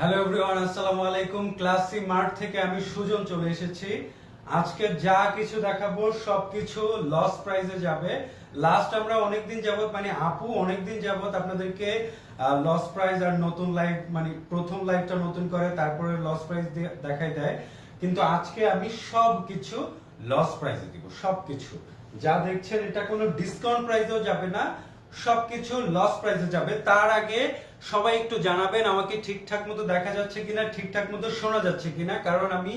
Hello everyone আসসালামু আলাইকুম classy mart থেকে আমি সুজন চলে এসেছি। আজকে যা কিছু দেখাবো, সবকিছু লস প্রাইজে যাবে। লাস্ট আমরা মানে আপু আপনাদেরকে লস প্রাইজ আর নতুন লাইভ মানে প্রথম লাইভটা নতুন করে, তারপরে লস প্রাইজ দেখাই দেয়। কিন্তু আজকে আমি সব কিছু লস প্রাইজে দিব, সবকিছু। যা দেখছেন, এটা কোনো ডিসকাউন্ট প্রাইসেও যাবে না, সবকিছু লস প্রাইসে যাবে। তার আগে সবাই একটু জানাবেন, আমাকে ঠিকঠাক মতো দেখা যাচ্ছে কিনা, ঠিকঠাক মতো শোনা যাচ্ছে কিনা, কারণ আমি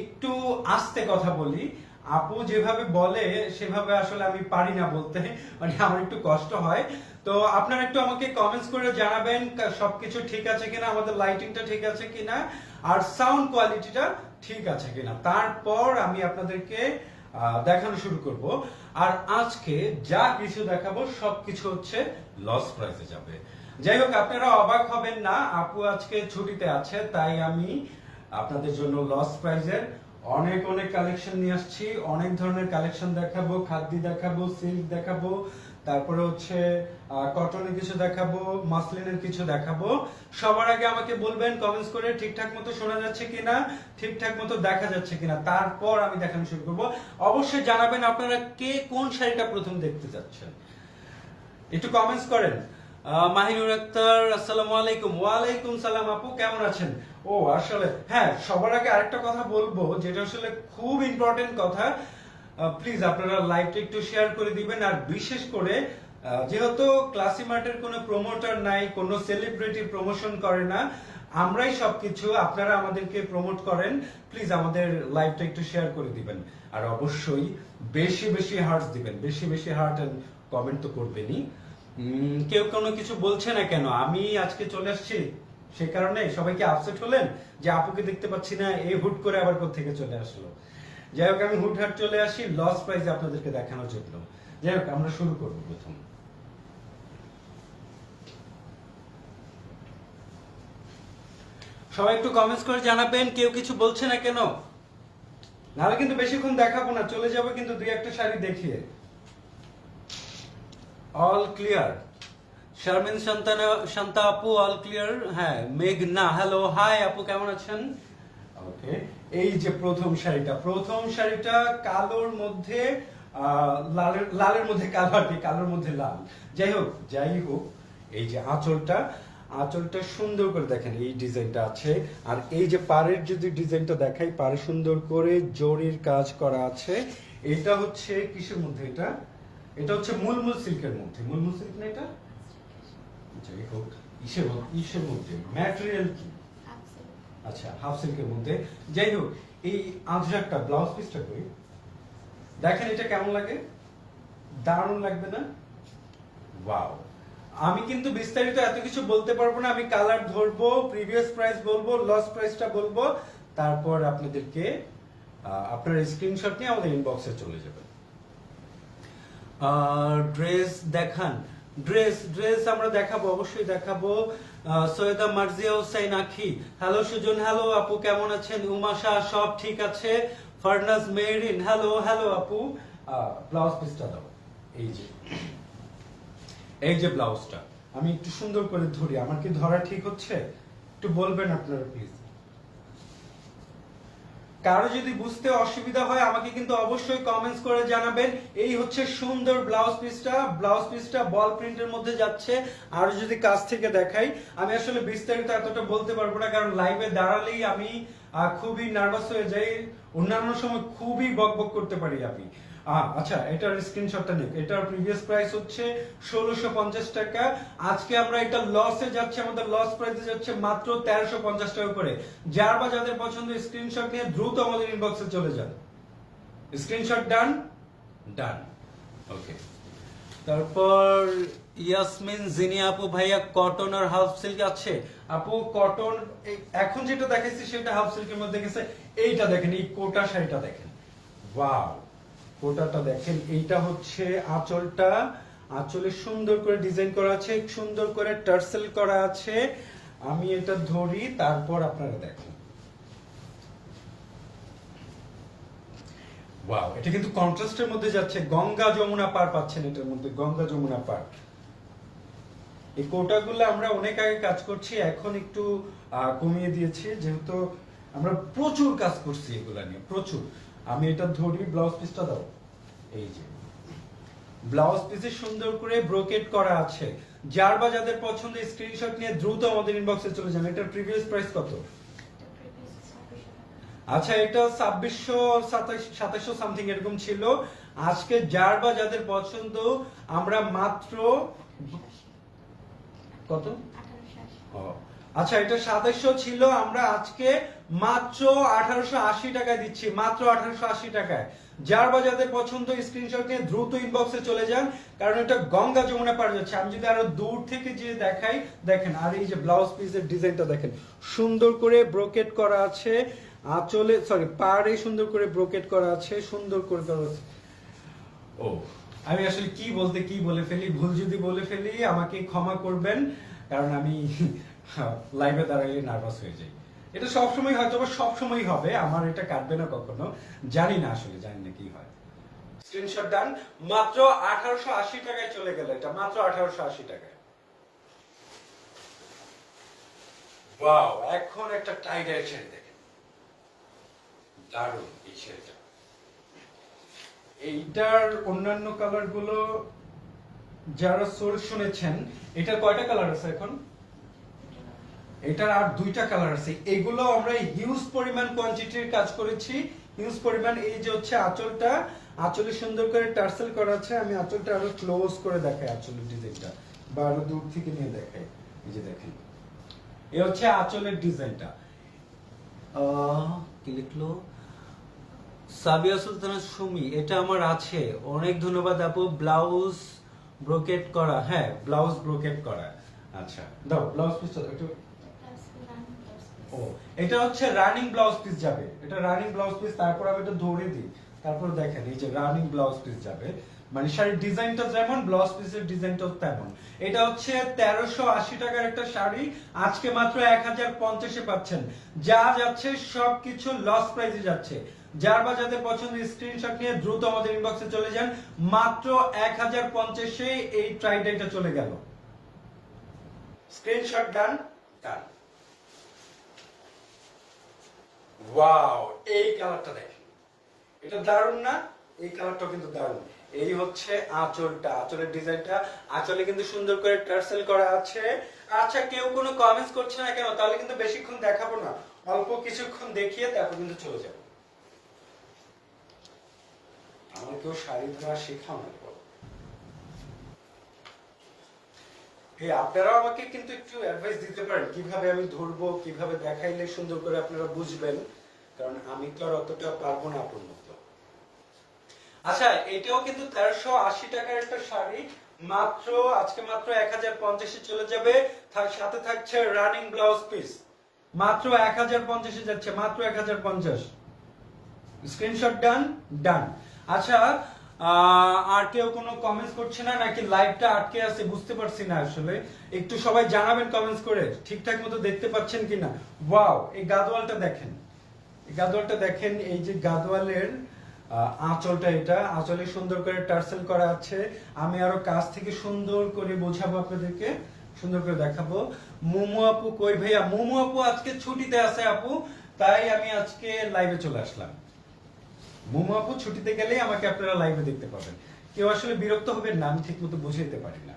একটু আস্তে কথা বলি। আপু যেভাবে বলে, সেভাবে আসলে আমি পারি না বলতে মানে আমার একটু কষ্ট হয়। তো আপনারা একটু আমাকে কমেন্টস করে জানাবেন সবকিছু ঠিক আছে কিনা, আমাদের লাইটিংটা ঠিক আছে কিনা, আর সাউন্ড কোয়ালিটিটা ঠিক আছে কিনা। তারপর আমি আপনাদেরকে দেখানো শুরু করব। আর আজকে যা কিছু দেখাবো, সবকিছু হচ্ছে লস প্রাইসে যাবে। যাই হোক আপনারা অবাক হবেন না, আপু আজকে ছুটিতে আছে, তাই আমি আপনাদের জন্য লস প্রাইজের অনেক অনেক কালেকশন নিয়ে আসছি। অনেক ধরনের কালেকশন দেখাবো, খাদ্য দেখাবো সিল্ক দেখাবো, তারপরে হচ্ছে কটনের কিছু দেখাবো মাসলিনের কিছু দেখাবো। সবার আগে আমাকে বলবেন কমেন্টস করে ঠিকঠাক মতো শোনা যাচ্ছে কিনা, ঠিকঠাক মতো দেখা যাচ্ছে কিনা, তারপর আমি দেখানো শুরু করব। অবশ্যই জানাবেন আপনারা কে কোন শাড়িটা প্রথম দেখতে যাচ্ছেন একটু কমেন্টস করেন। মাহিনুর আক্তার, আসসালামু আলাইকুম। ওয়ালাইকুম সালাম আপু, কেমন আছেন? ও, আসলে হ্যাঁ সবার আগে আরেকটা কথা বলব, যেটা আসলে খুব ইম্পর্টেন্ট কথা। প্লিজ আপনারা লাইভটা একটু শেয়ার করে দিবেন, আর বিশেষ করে যেহেতু ক্লাসি মার্টের কোনো প্রমোটার নাই, কোনো সেলিব্রিটি প্রমোশন করে না, আমরাই সবকিছু আপনারা আমাদেরকে প্রমোট করেন। প্লিজ আমাদের লাইভটা একটু শেয়ার করে দিবেন। আর অবশ্যই বেশি বেশি হার্টস দিবেন। বেশি বেশি হার্ট এন্ড কমেন্ট তো করবেনই। কেউ কোনো কিছু বলছে না কেন? আমি আজকে চলে আসছি। সে কারণে সবাইকে আপসেট হলেন যে আপুকে দেখতে পাচ্ছি না এই হুট করে আবার থেকে চলে আসলো। যাই হোক, আমি হুটহাট চলে আসি লস প্রাইজে আপনাদেরকে দেখানোর জন্য। যাই হোক, আমরা শুরু করব প্রথম। সবাই একটু কমেন্টস করে জানাবেন, কেউ কিছু বলছে না কেন? নাহলে কিন্তু বেশিক্ষণ দেখাবো না, চলে যাব কিন্তু দুই একটা শাড়ি দেখিয়ে। অল ক্লিয়ার শারমিন শান্তা আপু অল ক্লিয়ার হ্যাঁ মেঘনা হ্যালো হাই আপু কেমন আছেন? ওকে এই যে প্রথম শাড়িটা প্রথম শাড়িটা কালোর মধ্যে লালের লালের মধ্যে কালো আর কি, কালোর মধ্যে লাল। যাই হোক যাই হোক, এই যে আঁচলটা আঁচলটা সুন্দর করে দেখেন, এই ডিজাইনটা আছে। আর এই যে পাড়ের যদি ডিজাইনটা দেখাই, পাড়ে সুন্দর করে জরির কাজ করা আছে। এটা হচ্ছে কিসের মধ্যে এটা? এটা হচ্ছে মুলমুল সিল্কের মধ্যে। মুলমুল সিল্ক না এটা? যাই হোক। ইসের ইসের মধ্যে। ম্যাটেরিয়াল কি? আচ্ছা হাফ সিল্কের মধ্যে। যাই হোক, এই আঁচড়াটা ব্লাউজ পিসটা করি দেখেন এটা কেমন লাগে? দারুণ লাগবে না? ওয়াও। আমি কিন্তু বিস্তারিত এত কিছু বলতে পারব না। আমি কালার ধরবো, প্রিভিয়াস প্রাইস বলব লস প্রাইসটা বলব। তারপর আপনাদেরকে আপনার স্ক্রিনশট নিয়ে আমাদের ইনবক্সে চলে যাবে ড্রেস দেখান। ড্রেস ড্রেস আমরা দেখাবো, অবশ্যই দেখাবো। সৈয়দা মার্জিয়া হোসেন আখি। হ্যালো সুজন হ্যালো আপু, কেমন আছেন? উমাশা, সব ঠিক আছে? ফারনাজ মেরিন হ্যালো হ্যালো আপু। ব্লাউজ পিসটা দাও। এই যে। এই যে ব্লাউজটা আমি একটু সুন্দর করে ধরি। আমার কি ধরা ঠিক হচ্ছে? একটু বলবেন আপনারা প্লিজ কারও যদি বুঝতে অসুবিধা হয়, আমাকে কিন্তু অবশ্যই কমেন্টস করে জানাবেন। এই হচ্ছে সুন্দর ব্লাউজ পিসটা ব্লাউজ পিসটা বল প্রিন্টের মধ্যে যাচ্ছে। আর যদি কাছ থেকে দেখাই, আমি আসলে বিস্তারিত এতটা বলতে পারব না, কারণ লাইভে দাঁড়ালেই আমি খুবই নার্ভাস হয়ে যাই। অন্যান্য সময় খুবই বকবক করতে পারি আমি। আচ্ছা এটার স্ক্রিনশটটা নিক এটার প্রিভিয়াস প্রাইস হচ্ছে ষোলোশো পঞ্চাশ টাকা। আজকে আমরা এটা লসে যাচ্ছে আমাদের লস প্রাইসে যাচ্ছে মাত্র তেরোশো পঞ্চাশ টাকা করে। যার বা যাদের পছন্দ স্ক্রিনশট নিয়ে দ্রুত আমাদের ইনবক্সে চলে যান। স্ক্রিনশট ডান ডান ওকে তারপর ইয়াসমিন জিনি আপু ভাইয়া কটন আর হাফ সিল্ক আছে? আপু কটন এখন যেটা দেখাইছি সেটা হাফ সিল্কের মধ্যে গেছে। এইটা দেখেন এই কোটা শাড়িটা দেখেন। ওয়াও কোটাটা দেখেন, এইটা হচ্ছে আঁচলটা। আঁচলে সুন্দর করে ডিজাইন করা আছে, সুন্দর করে টার্সেল করা আছে। আমি এটা ধরি, তারপর আপনারা দেখেন। ওয়াও, এটা কিন্তু কন্ট্রাস্টের মধ্যে যাচ্ছে। গঙ্গা যমুনা পার পাচ্ছেন এটার মধ্যে, গঙ্গা যমুনা পার। এই কোটাগুলো আমরা অনেক আগে কাজ করছি, এখন একটু কমিয়ে দিয়েছি। যেহেতু আমরা প্রচুর কাজ করছি এগুলা নিয়ে, প্রচুর। আমি এটা ধরি ব্লাউজ পিসটা দাও। এই যে। ব্লাউজ পিসে সুন্দর করে ব্রোকেট করা আছে। যার বা যাদের পছন্দ স্ক্রিনশট নিয়ে দ্রুত আমাদের ইনবক্সে চলে যান। এটার প্রিভিয়াস প্রাইস কত? আচ্ছা এটা ছাব্বিশশো সাতাশশো সামথিং এরকম ছিল। আজকে যার বা যাদের পছন্দ আমরা মাত্র কত? ও, আচ্ছা এটা সাতাশশো ছিল, আমরা আজকে মাত্র আঠারোশো আশি টাকায় দিচ্ছি, মাত্র আঠারোশো আশি টাকায়। যার বা যাদের পছন্দ স্ক্রিনশট নিয়ে দ্রুত ইনবক্সে চলে যান, কারণ এটা গঙ্গা যমুনা পার যাচ্ছে। আমি যদি আরও দূর থেকে যে দেখাই, দেখেন, আর এই যে ব্লাউজ পিসের ডিজাইনটা দেখেন, সুন্দর করে ব্রোকেট করা আছে, আঁচলে সরি পাড়ে সুন্দর করে ব্রোকেট করা আছে, সুন্দর করে করা আছে। ও, আমি আসলে কি বলতে কি বলে ফেলি, ভুল যদি বলে ফেলি, আমাকে ক্ষমা করবেন, কারণ আমি লাইভে দাঁড়াইলে নার্ভাস হয়ে যাই। এটা সবসময় হয়তো বা সবসময় হবে, আমার এটা কাটবে না কখনো, জানি না আসলে, জানি না কি হয়। স্ক্রিনশট ডান মাত্র আঠারোশো আশি টাকায় চলে গেল এটা, মাত্র আঠারোশো আশি টাকায়। ওয়াও এখন একটা টাইড ছেড়ে দেখেন। দারুণ এই ছেড়েটা এইটার অন্যান্য কালারগুলো যারা সোর্স শুনেছেন এটার কয়টা কালার আছে এখন? এটার আর দুইটা কালার আছে। এগুলো আমরা হিউজ পরিমাণ কোয়ান্টিটির কাজ করেছি। হিউজ পরিমাণ এই যে হচ্ছে আঁচলটা, আঁচলে সুন্দর করে টার্সেল করা আছে। আমি আঁচলটা আরও ক্লোজ করে দেখাই আঁচলের ডিজাইনটা বা আরও দূর থেকে নিয়ে দেখাই। এই যে দেখেন। এই হচ্ছে আঁচলের ডিজাইনটা। কি লিখলো? সাবিয়া সুলতানা সুমি, এটা আমার আছে। অনেক ধন্যবাদ আপু। ব্লাউজ ব্রোকেট করা। হ্যাঁ ব্লাউজ ব্রোকেট করা। আচ্ছা দাও, ব্লাউজ পিস একটু এটা হচ্ছে রানিং ব্লাউজ পিস যাবে। এটা রানিং ব্লাউজ পিস তারপর আমি এটা ধরে দিই। তারপর দেখেন, এই যে রানিং ব্লাউজ পিস যাবে। মানে শাড়ির ডিজাইনটা যেমন ব্লাউজ পিসের ডিজাইনটাও তেমন। এটা হচ্ছে তেরোশো আশি টাকার একটা শাড়ি। আজকে মাত্র এক হাজার পঞ্চাশে পাচ্ছেন। যা যাচ্ছে, সবকিছু লস প্রাইসে যাচ্ছে। যার বা যাদের পছন্দ স্ক্রিনশট নিয়ে দ্রুত আমাদের ইনবক্সে চলে যান। মাত্র এক হাজার পঞ্চাশে এই ট্রাইডাইটা চলে গেল। স্ক্রিনশট ডান ডান ওয়াও এই কালারটা দেখেন এটা না? এই কিন্তু এই হচ্ছে আঁচলটা, আঁচলের ডিজাইনটা আঁচলে কিন্তু সুন্দর করে টার্সেল করা আছে। আচ্ছা কেউ কোনো কমেন্টস করছে না কেন? তাহলে কিন্তু বেশিক্ষণ দেখাবো না। অল্প কিছুক্ষণ দেখিয়ে তারপর কিন্তু চলে যাব। আমার কেউ শাড়ি ধরা শেখাও না এই আমাকে কিন্তু একটু অ্যাডভাইস দিতে পারেন। কীভাবে আমি ধরবো, কীভাবে দেখাইলে সুন্দর করে আপনারা বুঝবেন। কারণ আমি তো আর অতটা পারব না আপনার মতো। আচ্ছা এটাও কিন্তু তেরোশো আশি টাকার একটা শাড়ি। মাত্র, আজকে মাত্র এক হাজার পঞ্চাশে চলে যাবে। তার সাথে থাকছে রানিং ব্লাউজ পিস মাত্র এক হাজার পঞ্চাশে যাচ্ছে, মাত্র এক হাজার পঞ্চাশ। স্ক্রিনশট ডান ডান আচ্ছা আর কেউ কোনো কমেন্টস করছে না, নাকি লাইভটা আটকে আছে বুঝতে পারছি না আসলে। একটু সবাই জানাবেন কমেন্টস করে, ঠিকঠাক মতো দেখতে পাচ্ছেন কিনা। ওয়াও এই গাদোয়ালটা দেখেন। গাদোয়ালটা দেখেন, এই যে গাদোয়ালের আঁচলটা এটা, আঁচলে সুন্দর করে টার্সেল করা আছে। আমি আরও কাছ থেকে সুন্দর করে বোঝাবো আপনাদেরকে, সুন্দর করে দেখাবো। মোমো আপু কই ভাইয়া? মোমো আপু আজকে ছুটিতে আছে আপু, তাই আমি আজকে লাইভে চলে আসলাম। মোমো আপু ছুটিতে গেলেই আমাকে আপনারা লাইভে দেখতে পাবেন। কেউ আসলে বিরক্ত হবে না, আমি ঠিক মতো বুঝাইতে পারি না।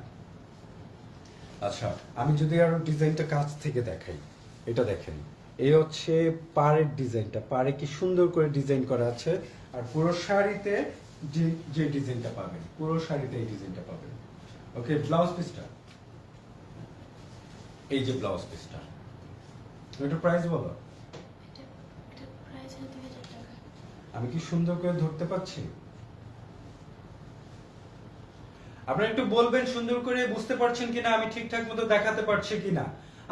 আচ্ছা আমি যদি আরও ডিজাইনটা কাছ থেকে দেখাই, এটা দেখেন। এই হচ্ছে পাড়ের ডিজাইনটা। পাড়ে কি সুন্দর করে ডিজাইন করা আছে আর পুরো শাড়িতে যে যে ডিজাইনটা পাবেন পুরো শাড়িতে এই ডিজাইনটা পাবেন। ওকে ব্লাউজ পিসটা এই যে ব্লাউজ পিসটা এটা প্রাইস বলো? আমি কি সুন্দর করে ধরতে পারছি? আপনারা একটু বলবেন সুন্দর করে বুঝতে পারছেন কিনা আমি ঠিকঠাক মতো দেখাতে পারছি কিনা?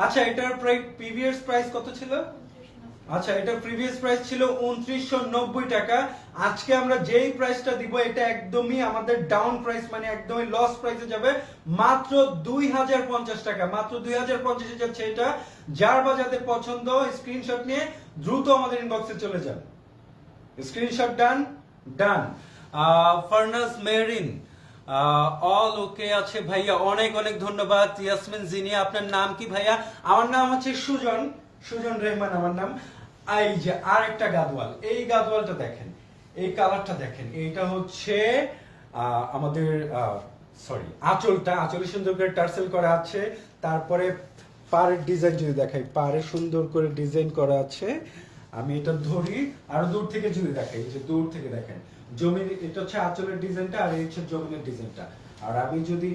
আচ্ছা এটার প্রিভিয়াস প্রাইস কত ছিল? আচ্ছা এটা প্রিভিয়াস প্রাইস ছিল উনত্রিশশো নব্বই টাকা। আজকে আমরা যেই প্রাইসটা দিব, এটা একদমই আমাদের ডাউন প্রাইস মানে একদমই লস প্রাইসে যাবে। মাত্র দুই হাজার পঞ্চাশ টাকা, মাত্র দুই হাজার পঞ্চাশে যাচ্ছে এটা। যার বা যাদের পছন্দ স্ক্রিনশট নিয়ে দ্রুত আমাদের ইনবক্সে চলে যান। Screenshot done done Farnas Marin all okay আছে ভাইয়া। অনেক অনেক ধন্যবাদ। ইয়াসমিন জিনি আপনার নাম কি ভাইয়া? আমার নাম হচ্ছে সুজন সুজন রহমান আমার নাম। এই যে আর একটা গাদওয়াল, এই গাদওয়ালটা দেখেন, এই কালারটা দেখেন। এইটা হচ্ছে আমাদের সরি আঁচলটা, আঁচলে সুন্দর করে টার্সেল করা আছে। তারপরে পাড়ের ডিজাইন যদি দেখাই, পাড়ে সুন্দর করে ডিজাইন করা আছে। আমি এটা ধরি, আরও দূর থেকে যদি দেখাই যে দূর থেকে দেখেন। জমির, এটা হচ্ছে আঁচলের ডিজাইনটা আর এই হচ্ছে জমিনের ডিজাইনটা আর আমি যদি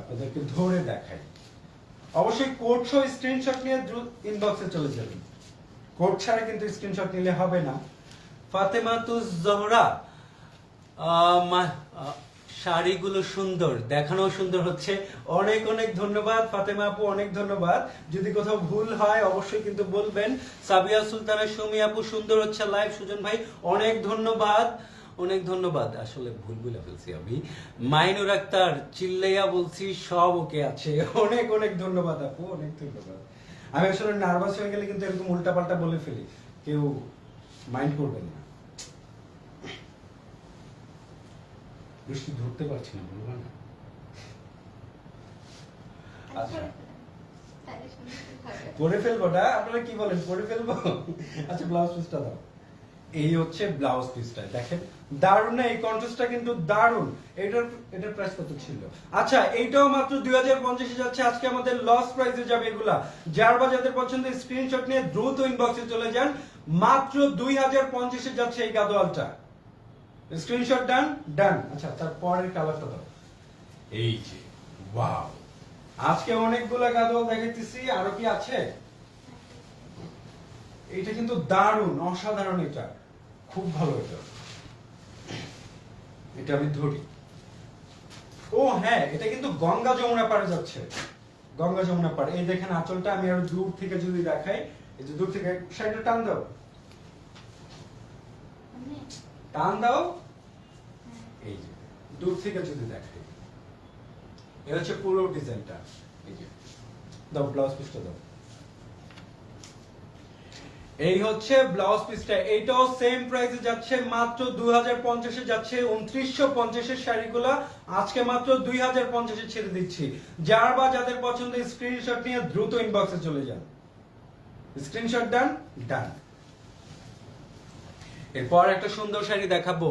আপনাদেরকে ধরে দেখাই, অবশ্যই কোড সহ স্ক্রিনশট নিয়ে দ্রুত ইনবক্সে চলে যাবেন। কোড ছাড়া কিন্তু স্ক্রিনশট নিলে হবে না। ফাতেমা তুজ জহরা শাড়িগুলো সুন্দর দেখানো সুন্দর হচ্ছে। অনেক অনেক ধন্যবাদ ফাতেমা আপু, অনেক ধন্যবাদ। যদি কোথাও ভুল হয়, অবশ্যই কিন্তু বলবেন। সাবিয়া সুলতানা সুমি আপু, সুন্দর হচ্ছে লাইভ সুজন ভাই, অনেক ধন্যবাদ। অনেক ধন্যবাদ। আসলে ভুল বলে ফেলছি আমি। মাইনুর আক্তার চিল্লাইয়া বলছি সব ওকে আছে। অনেক অনেক ধন্যবাদ আপু অনেক ধন্যবাদ। আমি আসলে নার্ভাস হয়ে গেলে কিন্তু এরকম উল্টাপাল্টা বলে ফেলি। কেউ মাইন্ড করবেন না। বৃষ্টি ধরতে পারছি না বলব না? আচ্ছা। ভালো। পরে ফেলব না? আপনারা কি বলেন? পরে ফেলব? আচ্ছা ব্লাউজ পিসটা দাও। এই হচ্ছে ব্লাউজ পিসটা দেখেন দারুণ না? এই কন্ট্রাস্টটা কিন্তু দারুণ। এটার এটার প্রাইস কত ছিল? আচ্ছা এইটাও মাত্র দুই হাজার পঞ্চাশে যাচ্ছে। আজকে আমাদের লস প্রাইসে যাবে এগুলা। যার বা যাদের পছন্দ স্ক্রিনশট নিয়ে দ্রুত ইনবক্সে চলে যান। মাত্র দুই হাজার পঞ্চাশে যাচ্ছে এই গাদোয়ালটা। স্ক্রিনশট ডান ডান আচ্ছা তার পরের কালারটা দাও। এই যে ওয়াও আজকে অনেকগুলো গাদোয়াল দেখাইতেছি। আরও কি আছে? এটা কিন্তু দারুণ অসাধারণ এটা। খুব ভালো এটা। এটা আমি ধরি। ও হ্যাঁ এটা কিন্তু গঙ্গা যমুনা পাড়ে যাচ্ছে। গঙ্গা যমুনা পাড়ে। এই দেখেন আঁচলটা আমি আরও দূর থেকে যদি দেখাই এই যে দূর থেকে সাইডে টান দাও। মানে টান দাও। এই যে দূর থেকে যদি দেখাই। এটা হচ্ছে পুরো ডিজাইনটা। এই যে দাও ব্লাউজ পিসটা দাও। এই হচ্ছে ব্লাউজ পিসটা এইটাও সেম প্রাইসে যাচ্ছে মাত্র দুই হাজার যাচ্ছে উনত্রিশশো পঞ্চাশের শাড়িগুলা। আজকে মাত্র দুই হাজার পঞ্চাশে ছেড়ে দিচ্ছি। যার বা যাদের পছন্দ স্ক্রিনশট নিয়ে দ্রুত ইনবক্সে চলে যান। স্ক্রিনশট ডান ডান এরপর একটা সুন্দর শাড়ি দেখাবো।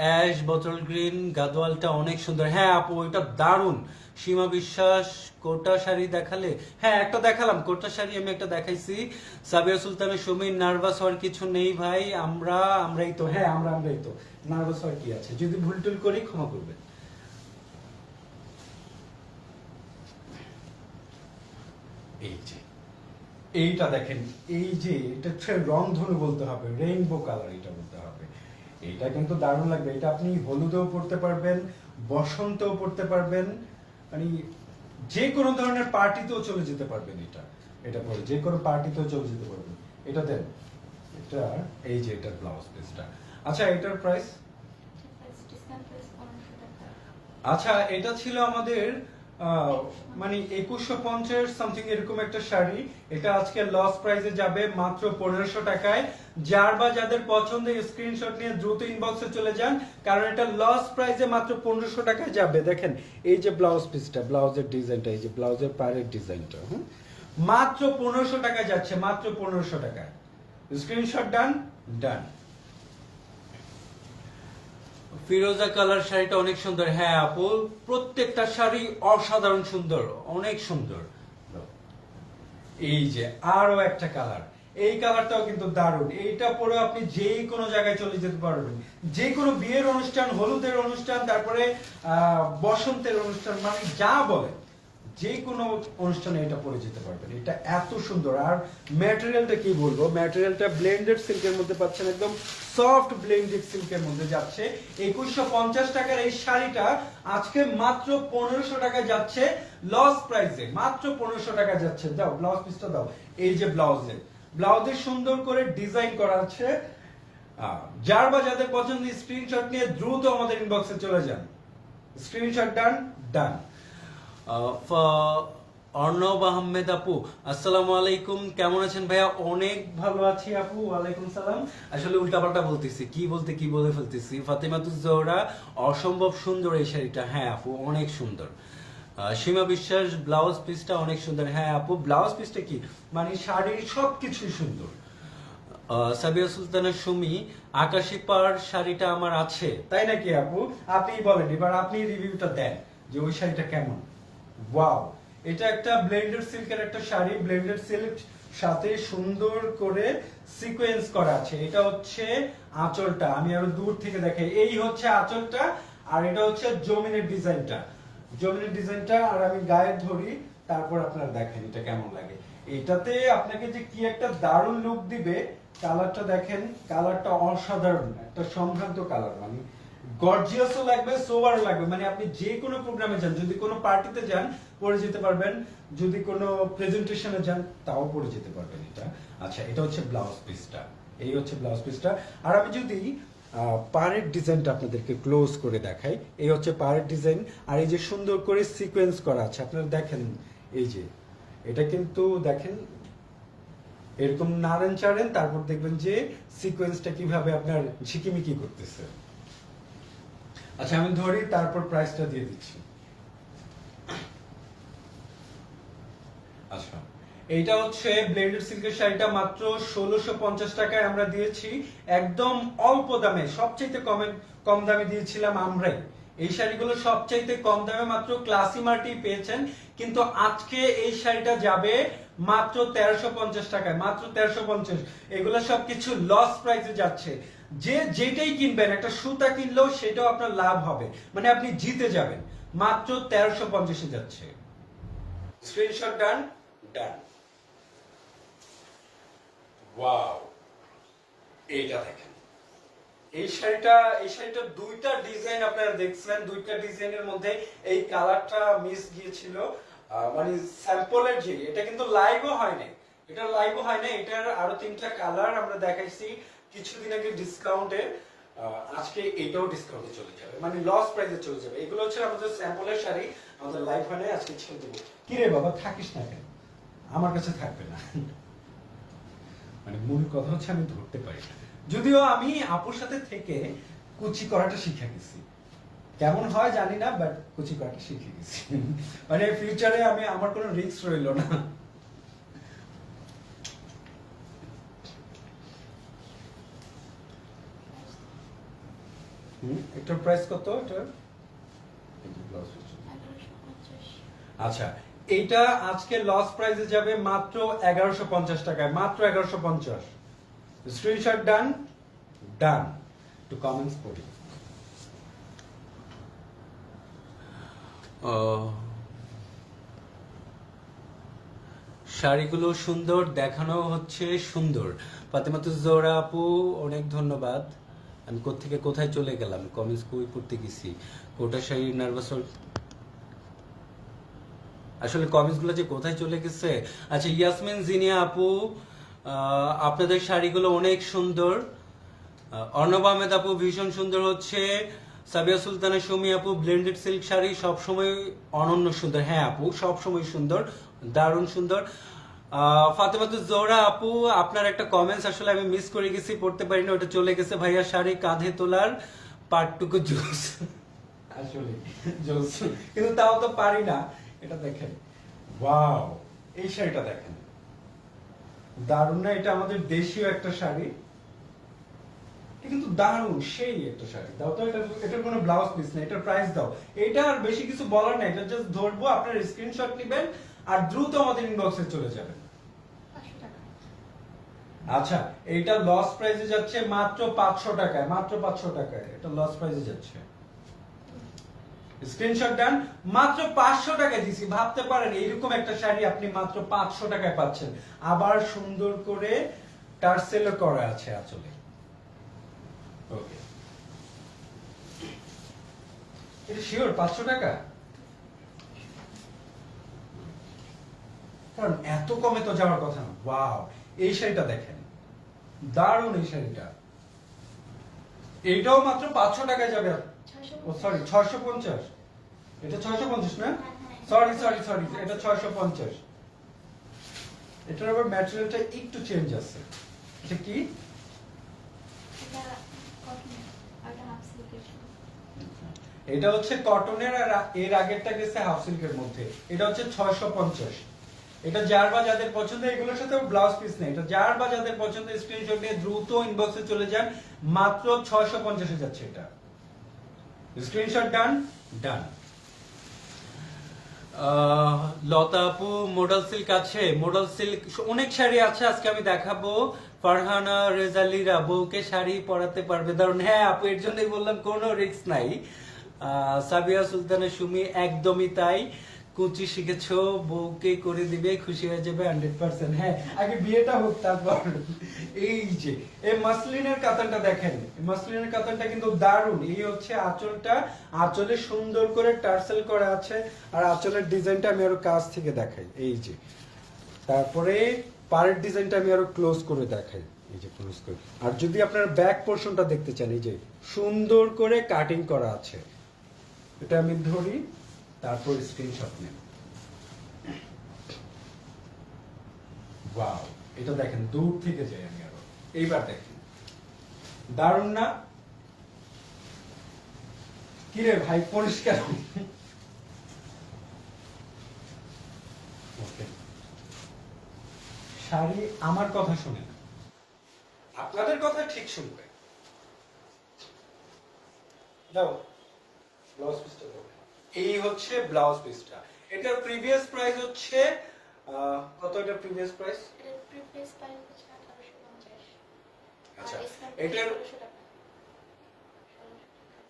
অ্যাশ বোতল গ্রিন গাদোয়ালটা অনেক সুন্দর। হ্যাঁ আপু এটা দারুণ। সীমা বিশ্বাস, কোটা শাড়ি দেখালে হ্যাঁ একটা দেখালাম, কোটা শাড়ি আমি একটা দেখাইছি। সাবিয়া সুলতানের সমীর, নার্ভাস হওয়ার কিছু নেই ভাই। আমরা, আমরাই তো হ্যাঁ আমরা, আমরাই তো। নার্ভাস হওয়ার কি আছে? যদি ভুল টুল করি, ক্ষমা করবেন। এই যে, এইটা দেখেন, এই যে, এটা হচ্ছে রংধনু বলতে হবে রেইনবো কালার এটা বলতে হবে। এটা কিন্তু দারুণ লাগবে। এটা আপনি হলুদেও পড়তে পারবেন বসন্তেও পড়তে পারবেন মানে যে কোনো ধরনের পার্টিতেও চলে যেতে পারবেন এটা এটা পরে। যে কোনো পার্টিতেও চলে যেতে পারবেন। এটা দেন এটা এই যে এটার ব্লাউজ পিসটা আচ্ছা এটার প্রাইস আচ্ছা এটা ছিল আমাদের মানে একুশশো পঞ্চাশ সামথিং এরকম একটা শাড়ি। এটা আজকে লস প্রাইসে যাবে মাত্র পনেরোশো টাকায়। যার বা যাদের পছন্দ স্ক্রিনশট নিয়ে দ্রুত ইনবক্সে চলে যান। কারণ এটা লস প্রাইসে মাত্র পনেরোশো টাকায় যাবে। দেখেন, এই যে ব্লাউজ পিসটা ব্লাউজের ডিজাইনটা এই যে ব্লাউজের পাড়ের ডিজাইনটা হুম? মাত্র পনেরোশো টাকায় যাচ্ছে, মাত্র পনেরোশো টাকায়। স্ক্রিনশট ডান ডান ফিরোজা কালার শাড়িটা অনেক সুন্দর। হ্যাঁ আপু, প্রত্যেকটা শাড়ি অসাধারণ সুন্দর, অনেক সুন্দর। এই যে আরও একটা কালার। এই কালারটাও কিন্তু দারুণ। এইটা পরে আপনি যে কোনো জায়গায় চলে যেতে পারবেন। যে কোনো বিয়ের অনুষ্ঠান, হলুদের অনুষ্ঠান, তারপরে বসন্তের অনুষ্ঠান মানে যা বলে যে কোনো অনুষ্ঠানে এটা পরে যেতে পারবেন। এটা এত সুন্দর। আর ম্যাটেরিয়ালটা কি বলব? ম্যাটেরিয়ালটা ব্লেন্ডেড সিল্কের মধ্যে পাচ্ছেন একদম সফট ব্লেন্ডেড সিল্কের মধ্যে যাচ্ছে। একুশশো পঞ্চাশ টাকার এই শাড়িটা আজকে মাত্র পনেরোশো টাকা যাচ্ছে লস প্রাইসে মাত্র পনেরোশো টাকা যাচ্ছে। দাও ব্লাউজ পিসটা দাও। এই যে ব্লাউজে ব্লাউজে সুন্দর করে ডিজাইন করা আছে। যার বা যাদের পছন্দ স্ক্রিনশট নিয়ে দ্রুত আমাদের ইনবক্সে চলে যান। Screenshot done done Arnab Ahmed আপু আসসালামু আলাইকুম। কেমন আছেন ভাইয়া? অনেক ভালো আছি আপু ওয়ালাইকুম সালাম। আসলে উল্টাপাল্টা বলতেছি কি বলতে কি বলে ফেলতেছি। ফাতেমাতুজ জোহরা অসম্ভব সুন্দর এই শাড়িটা। হ্যাঁ আপু অনেক সুন্দর। সীমা বিশ্বাস ব্লাউজ পিসটা অনেক সুন্দর। হ্যাঁ আপু ব্লাউজ পিসটা কি? মানে শাড়ির সবকিছুই সুন্দর। আহ, সাবিয়া সুলতানের সুমি আকাশি পাড় শাড়িটা আমার আছে। তাই নাকি আপু? আপনি বলেন এবার আপনি রিভিউটা দেন যে ওই শাড়িটা কেমন? ওয়াও এটা একটা ব্লেন্ডেড সিল্কের একটা শাড়ি। ব্লেন্ডেড সিল্ক সাথে সুন্দর করে সিকোয়েন্স করা আছে। এটা হচ্ছে আঁচলটা। আমি আরও দূর থেকে দেখাই। এই হচ্ছে আঁচলটা আর এটা হচ্ছে জমিনের ডিজাইনটা জমিনের ডিজাইনটা আর আমি গায়ে ধরি, তারপর আপনারা দেখেন এটা কেমন লাগে। এটাতে আপনাকে যে কি একটা দারুণ লুক দিবে কালারটা দেখেন। কালারটা অসাধারণ, একটা সম্ভ্রান্ত কালার মানে গর্জিয়াসও লাগবে সোভারও লাগবে। মানে আপনি যে কোনো প্রোগ্রামে যান, যদি কোনো পার্টিতে যান যেতে পারবেন। যদি কোনো প্রেজেন্টেশনে যান, তাও যেতে পারবেন এটা। আচ্ছা এটা হচ্ছে ব্লাউজ পিসটা এই হচ্ছে ব্লাউজ পিসটা আর আমি যদি ডিজাইনটা আপনাদেরকে ক্লোজ করে দেখাই, এই হচ্ছে ডিজাইন। আর এই যে সুন্দর করে সিকোয়েন্স করা আছে, আপনারা দেখেন, এই যে, এটা কিন্তু দেখেন, এরকম নাড়েন চাড়েন তারপর দেখবেন যে সিকোয়েন্সটা কীভাবে আপনার ঝিকিমিকি করতেছে। আচ্ছা আমি ধরি, তারপর প্রাইসটা দিয়ে দিচ্ছি। আচ্ছা এইটা হচ্ছে ব্লেন্ডেড সিল্কের শাড়িটা মাত্র ষোলোশো পঞ্চাশ টাকায় আমরা দিয়েছি। একদম অল্প দামে, সবচাইতে কমে, কম দামে দিয়েছিলাম আমরাই। এই শাড়িগুলো সবচাইতে কম দামে মাত্র ক্লাসি মার্টি পেয়েছেন। কিন্তু আজকে এই শাড়িটা যাবে মাত্র তেরোশো পঞ্চাশ টাকায়, মাত্র তেরোশো পঞ্চাশ। এগুলো সবকিছু লস প্রাইসে যাচ্ছে। যে যেটাই কিনবেন, একটা সুতা কিনলেও সেটাও আপনার লাভ হবে। মানে আপনি জিতে যাবেন। মাত্র তেরোশো পঞ্চাশে যাচ্ছে। স্ক্রিনশট ডান ডান ওয়াও এইটা দেখেন। এই শাড়িটা এই শাড়িটা দুইটা ডিজাইন আপনারা দেখছেন দুইটা ডিজাইনের মধ্যে এই কালারটা মিস গিয়েছিল। মানে স্যাম্পলের যে এটা কিন্তু লাইভও হয় নাই। এটা লাইভও হয় না এটার আরও তিনটা কালার আমরা দেখাইছি। কিছুদিন আগে ডিসকাউন্টে আজকে এটাও ডিসকাউন্টে চলে যাবে। মানে লস প্রাইসে চলে যাবে। এগুলো হচ্ছে আমাদের স্যাম্পলের শাড়ি, আমাদের লাইভ হয় নাই, আজকে ছেড়ে দেবো। কি রে বাবা, থাকিস না কেন? আমার কাছে থাকবে না। মানে মূল কথা হচ্ছে আমি ধরতে পারি না। যদিও আমি আপুর সাথে থেকে কুচি করাটা শিখে গেছি। কেমন হয় জানি না বাট কুচি করাটা শিখে গেছি। মানে ফিউচারে আমি, আমার কোনো রিস্ক রইল না। প্রাইস কত পঞ্চাশ আচ্ছা আজকে লস প্রাইসে যাবে মাত্র এগারোশো পঞ্চাশ টাকায়। মাত্র এগারোশো পঞ্চাশ। স্ক্রিনশট ডান ডান একটু কমেন্টস পড়ি। শাড়িগুলো সুন্দর দেখানো হচ্ছে সুন্দর। ফাতেমাতুজ জোহরা আপু, অনেক ধন্যবাদ। আমি কোত্থেকে, কোথায় চলে গেলাম? কমেন্টস কই পড়তে গেছি। কোটা শাড়ি নার্ভাস আসলে কমেন্টসগুলো যে কোথায় চলে গেছে? আচ্ছা ইয়াসমিন জিনিয়া আপু আপনাদের শাড়িগুলো অনেক সুন্দর। অর্ণব আহমেদ আপু, ভীষণ সুন্দর হচ্ছে। সাবিয়া সুলতানের সুমি আপু ব্লেন্ডেড সিল্ক শাড়ি, সবসময় অনন্য সুন্দর। হ্যাঁ আপু, সবসময় সুন্দর, দারুণ সুন্দর। ফাতেমাতুজ জোহরা আপু, আপনার একটা কমেন্টস আসলে আমি মিস করে গেছি, পড়তে পারিনি, ওটা চলে গেছে ভাইয়া শাড়ি, কাঁধে তোলার পাটটুকু জুস আসলে জোস কিন্তু তাও তো পারি না, এটা দেখেন। ওয়াও এই শাড়িটা দেখেন। দারুণ না, এটা আমাদের দেশীয় একটা শাড়ি। কিন্তু দারুণ সেই একটা শাড়ি। দাও তো এটা এটার কোনো ব্লাউজ পিস নেই এটার প্রাইস দাও। এটা আর বেশি কিছু বলার নাই এটা জাস্ট ধরবো আপনার স্ক্রিনশট নেবেন আর দ্রুত আমাদের ইনবক্সে চলে যাবেন। টাকা। আচ্ছা এইটা লস প্রাইসে যাচ্ছে মাত্র পাঁচশো টাকায় মাত্র পাঁচশো টাকায় এটা লস প্রাইসে যাচ্ছে। স্ক্রিনশট দেন মাত্র পাঁচশো টাকায় দিছি ভাবতে পারেন এইরকম একটা শাড়ি আপনি মাত্র পাঁচশো টাকায় পাচ্ছেন। আবার সুন্দর করে টার্সেলও করা আছে আসলে ওকে এটা শিওর পাঁচশো টাকা? কারণ এত কমে তো যাওয়ার কথা না। ওয়াও এই শাড়িটা দেখেন। দারুণ এই শাড়িটা। এইটাও মাত্র পাঁচশো টাকায় যাবে। ও সরি ছয়শো পঞ্চাশ। এটা ছয়শো পঞ্চাশ না? সরি সরি সরি এটা ছয়শো পঞ্চাশ। এটার আবার ম্যাটেরিয়ালটা একটু চেঞ্জ আছে। এটা কি এটা কটন আর এটা হাফ সিল্কের ছিল এটা হচ্ছে কটনের আর এর আগেরটা গেছে হাফ সিল্কের মধ্যে। এটা হচ্ছে ছয়শো পঞ্চাশ। এটা যার বা যাদের পছন্দ, এগুলোর সাথে ব্লাউজ পিস নেই। এটা যার বা যাদের পছন্দ স্ক্রিনশট নিয়ে দ্রুত ইনবক্সে চলে যান। মাত্র ছয়শো পঞ্চাশে যাচ্ছে এটা। স্ক্রিনশট ডান ডান লতা আপু মডেল সিল্ক আছে। মডেল সিল্ক অনেক শাড়ি আছে, আজকে আমি দেখাবো। ফারহানা রেজালিরা বউকে শাড়ি পরাতে পারবে। ধরুন হ্যাঁ আপু, এর জন্যই বললাম, কোনো রিস্ক নাই। সাবিয়া সুলতানের সুমি একদমই তাই। কুচি শিখেছো, বউকে করে দিবে, খুশি হয়ে যাবে হান্ড্রেড পার্সেন্ট হ্যাঁ আগে বিয়েটা হোক, তারপর। এই যে, এই মাসলিনের কাতানটা দেখেন। মাসলিনের কাতানটা কিন্তু দারুণ। এই হচ্ছে আঁচলটা। আঁচলে সুন্দর করে টার্সেল করা আছে। আর আঁচলের ডিজাইনটা আমি আরও কাছ থেকে দেখাই। এই যে, তারপরে পাড়ের ডিজাইনটা আমি আরও ক্লোজ করে দেখাই। এই যে ক্লোজ করে। আর যদি আপনার ব্যাক পোর্শনটা দেখতে চান, এই যে, সুন্দর করে কাটিং করা আছে। এটা আমি ধরি, তারপর স্ক্রিনশট নেন ওয়াও এটা দেখেন, দূর থেকে যাই আমি আরও। এইবার দেখেন। দারুণ না? কিরে ভাই, পরিষ্কার? শাড়ি আমার কথা শুনে না আপনাদের কথা ঠিক শুনবে। দাও ব্লাউজ পিসটা এই হচ্ছে ব্লাউজ পিসটা এটার প্রিভিয়াস প্রাইস হচ্ছে কত এটা প্রিভিয়াস প্রাইস প্রিভিয়াস প্রাইস পঞ্চাশ। আচ্ছা, এটার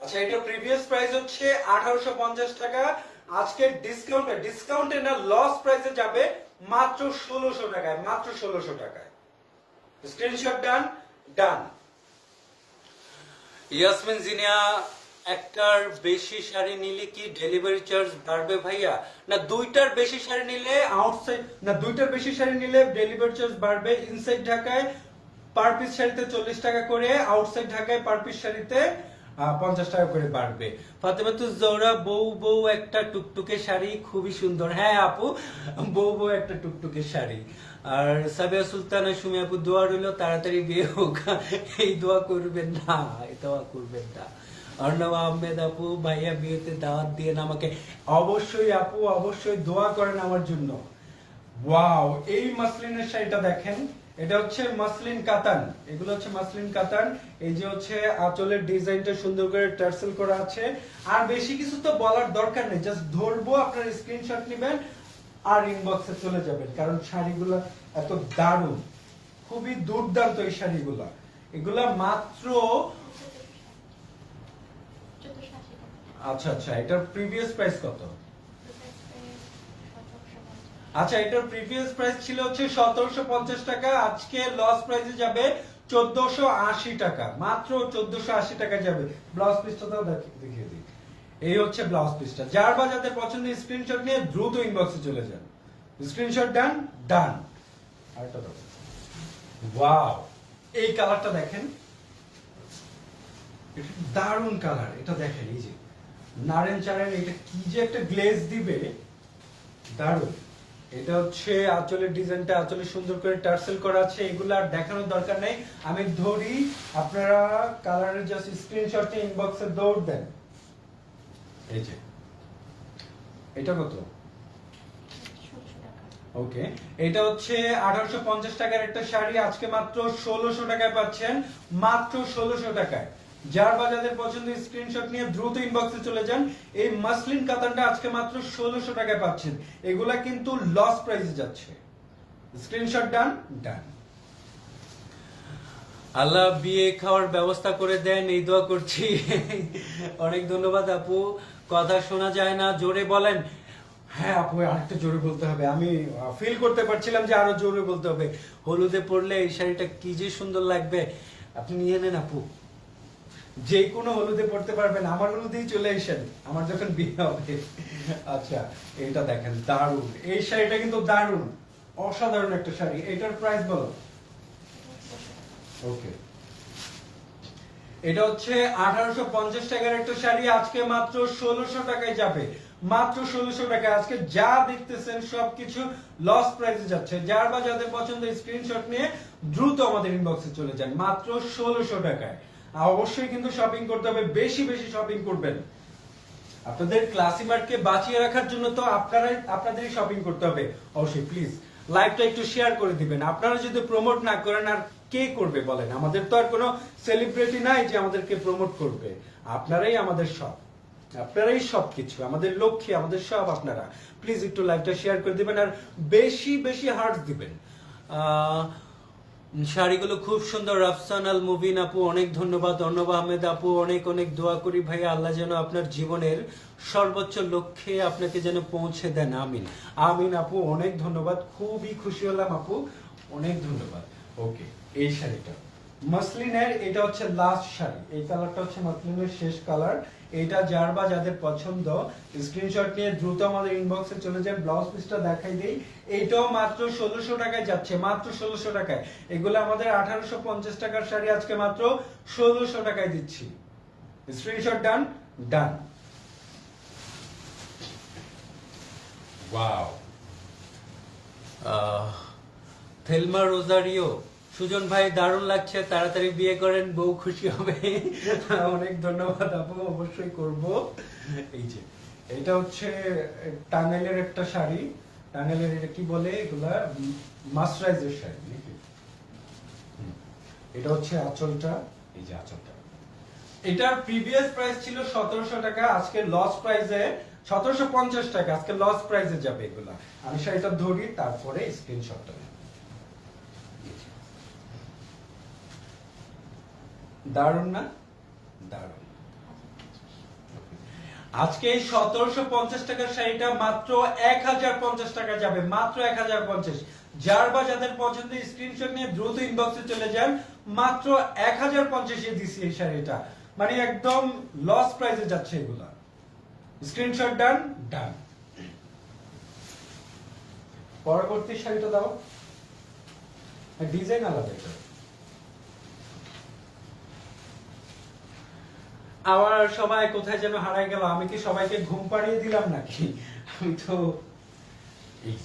আচ্ছা এটা প্রিভিয়াস প্রাইস হচ্ছে আঠারোশো পঞ্চাশ টাকা। আজকে ডিসকাউন্টে ডিসকাউন্টে না লস প্রাইসে যাবে মাত্র ষোলোশো টাকায় মাত্র ষোলোশো টাকায়। Screenshot done done Yasmin Zinia একটার বেশি শাড়ি নিলে কি ডেলিভারি চার্জ বাড়বে ভাইয়া? না দুইটার বেশি শাড়ি নিলে আউটসাইড না দুইটার বেশি শাড়ি নিলে ডেলিভারি চার্জ বাড়বে ইনসাইড ঢাকায় পার পিস শাড়িতে চল্লিশ টাকা করে আউটসাইড ঢাকায় পার পিস শাড়িতে পঞ্চাশ টাকা করে বাড়বে। বউ বউ একটা টুকটুকে শাড়ি, খুবই সুন্দর। হ্যাঁ আপু, বউ বউ একটা টুকটুকে শাড়ি। আর সাবিয়া সুলতানা, সুমি আপু দোয়া রইল, তাড়াতাড়ি বিয়ে হোক। এই দোয়া করবেন না, এই দোয়া করবেন না। অর্ণব আহমেদ আপু ভাইয়া বিয়েতে দাওয়াত আমাকে অবশ্যই আপু, অবশ্যই দোয়া করেন আমার জন্য। ওয়াও এই মাসলিনের শাড়িটা দেখেন। এটা হচ্ছে মাসলিন কাতান। এগুলো হচ্ছে মাসলিন কাতান। এই যে হচ্ছে আঁচলের ডিজাইনটা সুন্দর করে টার্সেল করা আছে। আর বেশি কিছু তো বলার দরকার নেই। জাস্ট ধরবো, আপনার স্ক্রিনশট নেবেন আর ইনবক্সে চলে যাবেন। কারণ শাড়িগুলো এত দারুণ। খুবই দুর্দান্ত এই শাড়িগুলা। এগুলা মাত্র চোদ্দোশো আশি টাকা আচ্ছা আচ্ছা এটার প্রিভিয়াস প্রাইস কত? আচ্ছা এটার প্রিভিয়াস প্রাইস ছিল হচ্ছে সতেরোশো পঞ্চাশ টাকা, আজকে লস প্রাইসে যাবে চোদ্দশো আশি টাকা, মাত্র চোদ্দশো আশি টাকা যাবে। ব্লাউজ পিসটাও দেখিয়ে দিই। এই হচ্ছে ব্লাউজ পিসটা যার বা যাদের পছন্দ স্ক্রিনশট নিয়ে দ্রুত ইনবক্সে চলে যান। স্ক্রিনশট ডান ডান আরেকটা দাও। ওয়াও এই কালারটা দেখেন। এটা দারুণ কালার এটা দেখেন, এই যে। নারেন চারেন এটা কি যে একটা গ্লেজ দিবে? দারুণ। এটা হচ্ছে আঁচলের ডিজাইনটা, আঁচলে সুন্দর করে টার্সেল করা আছে, এগুলো আর দেখানোর দরকার নেই। আমি ধরি, আপনারা কালারের জাস্ট স্ক্রিনশট ইনবক্সে দৌড় দেন। এই যে। এটা কত? ওকে। এটা হচ্ছে আঠারোশো পঞ্চাশ টাকার একটা শাড়ি, আজকে মাত্র ষোলোশো টাকায় পাচ্ছেন। মাত্র ষোলোশো টাকায়। যার বা যাদের পছন্দ স্ক্রিনশট নিয়ে দ্রুত ইনবক্সে চলে যান। এই মাসলিন কাতানটা আজকে মাত্র ষোলোশো টাকায় পাচ্ছেন। এগুলা কিন্তু লস প্রাইসে যাচ্ছে। স্ক্রিনশট ডান ডান আল্লাহ বিয়ে খাওয়ার ব্যবস্থা করে দেন এই দোয়া করছি। অনেক ধন্যবাদ আপু। কথা শোনা যায় না জোরে বলেন। হ্যাঁ আপু আরেকটু জোরে বলতে হবে। আমি ফিল করতে পারছিলাম যে আরও জোরে বলতে হবে। হলুদে পরলে এই শাড়িটা কি যে সুন্দর লাগবে। আপনি নিয়ে নেন আপু। যে কোনো হলুদে পড়তে পারবেন, আমার হলুদেই চলে এসেন আমার যখন বিয়ে হবে। আচ্ছা এটা দেখেন, দারুণ। এই শাড়িটা কিন্তু দারুণ। অসাধারণ একটা শাড়ি। এটার প্রাইস বলো। ওকে এটা হচ্ছে আঠারোশো পঞ্চাশ টাকার একটা শাড়ি। আজকে মাত্র ষোলোশো টাকায় যাবে। মাত্র ষোলোশো টাকা আজকে যা দেখতেছেন সবকিছু লস প্রাইসে যাচ্ছে। যার বা যাদের পছন্দ স্ক্রিনশট নিয়ে দ্রুত আমাদের ইনবক্সে চলে যান। মাত্র ষোলোশো টাকায়। অবশ্যই কিন্তু শপিং করতে হবে বেশি বেশি শপিং করবেন। আপনাদের ক্লাসি মার্টকে বাঁচিয়ে রাখার জন্য তো আপনারাই আপনাদেরই শপিং করতে হবে। অবশ্যই প্লিজ লাইভটা একটু শেয়ার করে দিবেন। আপনারা যদি প্রমোট না করেন আর কে করবে বলেন? আমাদের তো আর কোনো সেলিব্রিটি নাই যে আমাদেরকে প্রমোট করবে। আপনারাই আমাদের সব। আপনারাই সব কিছু আমাদের লক্ষ্যে আমাদের সব আপনারা। প্লিজ একটু লাইভটা শেয়ার করে দিবেন আর বেশি বেশি হার্ট দিবেন। আহ, শাড়িগুলো খুব সুন্দর। রাফসান আল মুবিন আপু, অনেক ধন্যবাদ। অর্ণব আহমেদ আপু, অনেক অনেক দোয়া করি ভাই। আল্লাহ যেন আপনার জীবনের সর্বোচ্চ লক্ষ্যে আপনাকে যেন পৌঁছে দেন। আমিন। আমিন আপু, অনেক ধন্যবাদ। খুবই খুশি হলাম আপু। অনেক ধন্যবাদ। ওকে, এই শাড়িটা। মাসলিনের, এটা হচ্ছে লাস্ট শাড়ি। এই কালারটা হচ্ছে মাসলিনের শেষ কালার এটা যার বা যাদের পছন্দ স্ক্রিনশট নিয়ে দ্রুত আমাদের ইনবক্সে চলে যায় ব্লাউজ পিসটা দেখাই দেই। এইটাও মাত্র ষোলোশো টাকায় যাচ্ছে মাত্র ষোলোশো টাকায়। এগুলো আমাদের আঠারোশো পঞ্চাশ টাকার শাড়ি আজকে মাত্র ষোলোশো টাকায় দিচ্ছি। Screenshot done done wow Thelma Rozario. Sujon ভাই দারুণ লাগছে, তাড়াতাড়ি বিয়ে করেন, বউ খুশি হবে। অনেক ধন্যবাদ আপু, অবশ্যই করব। এই যে, এটা হচ্ছে টাঙ্গাইলের একটা শাড়ি। টাঙ্গাইলের এটা কি বলে এগুলা? মাসরাইজের শাড়ি, নাকি? এটা হচ্ছে আঁচলটা, এই যে আঁচলটা। এটার প্রিভিয়াস প্রাইস ছিল সতেরোশো টাকা, আজকে লস প্রাইসে সতেরোশো পঞ্চাশ টাকা, আজকে লস প্রাইসে যাবে এগুলা। আমি শাড়িটা ধরি, তারপরে স্ক্রিনশটটা দারুণ না? দারুণ। আজকে এই সতেরোশো পঞ্চাশ টাকার শাড়িটা মাত্র এক হাজার পঞ্চাশ টাকা যাবে, মাত্র এক হাজার পঞ্চাশ। যার বা যাদের পছন্দ স্ক্রিনশট নিয়ে দ্রুত ইনবক্সে চলে যান, মাত্র এক হাজার পঞ্চাশে দিছি এই শাড়িটা। মানে একদম লস প্রাইসে যাচ্ছে এগুলা। স্ক্রিনশট ডান ডান পরবর্তী শাড়িটা দাও। ডিজাইন আলাদা এটা আবার সবাই কোথায় যেন হারাই গেল। আমি কি সবাইকে ঘুম পাড়িয়ে দিলাম নাকি? আমি তো এই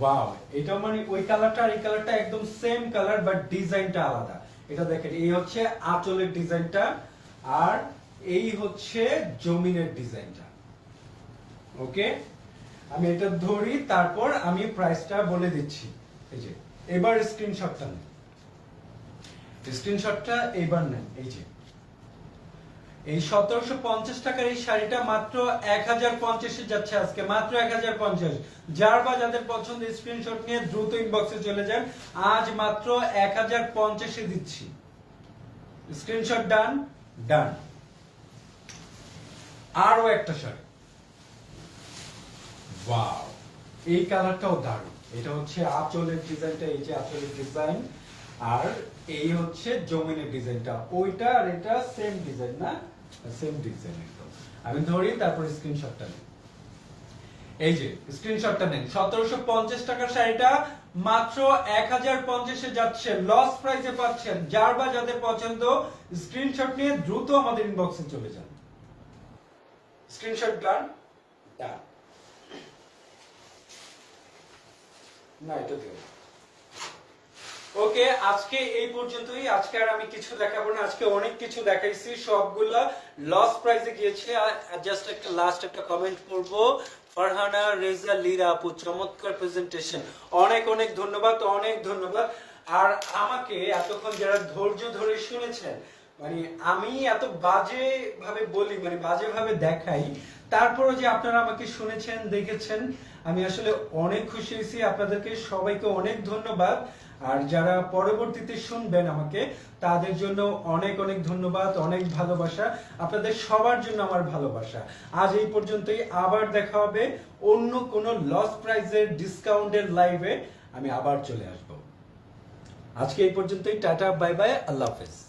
ওয়াও এটা মানে ওই কালারটা আর এই কালারটা একদম সেম কালার বাট ডিজাইনটা আলাদা। এটা দেখেন, এই হচ্ছে আঁচলের ডিজাইনটা আর এই হচ্ছে জমিনের ডিজাইনটা ওকে আমি এটা ধরি, তারপর আমি প্রাইসটা বলে দিচ্ছি। এই যে, এবার স্ক্রিনশটটা নেন। স্ক্রিনশটটা এবার নেন। এই যে এই সতেরোশো পঞ্চাশ টাকার এই শাড়িটা মাত্র এক হাজার পঞ্চাশে যাচ্ছে আজকে, মাত্র এক হাজার পঞ্চাশ। যার বা যাদের পছন্দ স্ক্রিনশট নিয়ে দ্রুত ইনবক্সে চলে যান, আজ মাত্র এক হাজার পঞ্চাশে দিচ্ছি। স্ক্রিনশট ডান ডান আরও একটা শাড়ি। এই কালারটাও দারুণ। এটা হচ্ছে আঁচলের ডিজাইনটা এই যে আঁচলের ডিজাইন আর এই হচ্ছে জমিনের ডিজাইনটা। ওইটা আর এটা সেম ডিজাইন না? সেম ডিজাইন একদম। আমি ধরি, তারপর স্ক্রিনশটটা নিই। এই যে স্ক্রিনশটটা নেন। সতেরোশো পঞ্চাশ টাকার শাড়িটা মাত্র এক হাজার পঞ্চাশে যাচ্ছে। লস প্রাইসে পাচ্ছেন। যার বা যাদের পছন্দ স্ক্রিনশট নিয়ে দ্রুত আমাদের ইনবক্সে চলে যান। স্ক্রিনশট ডান না, এটা দিও। ওকে, আজকে এই পর্যন্তই। আজকে আর আমি কিছু দেখাবো না, আজকে অনেক কিছু দেখাইছি, সবগুলা লস প্রাইসে গিয়েছে। জাস্ট একটা লাস্ট একটা কমেন্ট করব। ফারহানা রেজা লিরা আপু, চমৎকার প্রেজেন্টেশন অনেক অনেক ধন্যবাদ অনেক ধন্যবাদ। আর আমাকে এতক্ষণ যারা ধৈর্য ধরে শুনেছেন মানে আমি এত বাজে ভাবে বলি মানে বাজে ভাবে দেখাই, তারপরও যে আপনারা আমাকে শুনেছেন, দেখেছেন, আমি আসলে অনেক খুশি হয়েছি। আপনাদেরকে সবাইকে অনেক ধন্যবাদ। আর যারা পরবর্তীতে শুনবেন আমাকে, তাদের জন্য অনেক অনেক ধন্যবাদ, অনেক ভালোবাসা। আপনাদের সবার জন্য আমার ভালোবাসা। আজ এই পর্যন্তই। আবার দেখা হবে অন্য কোনো লস প্রাইজের ডিসকাউন্টের লাইভে আমি আবার চলে আসব। আজকে এই পর্যন্তই। টাটা বাই বাই আল্লাহ হাফেজ।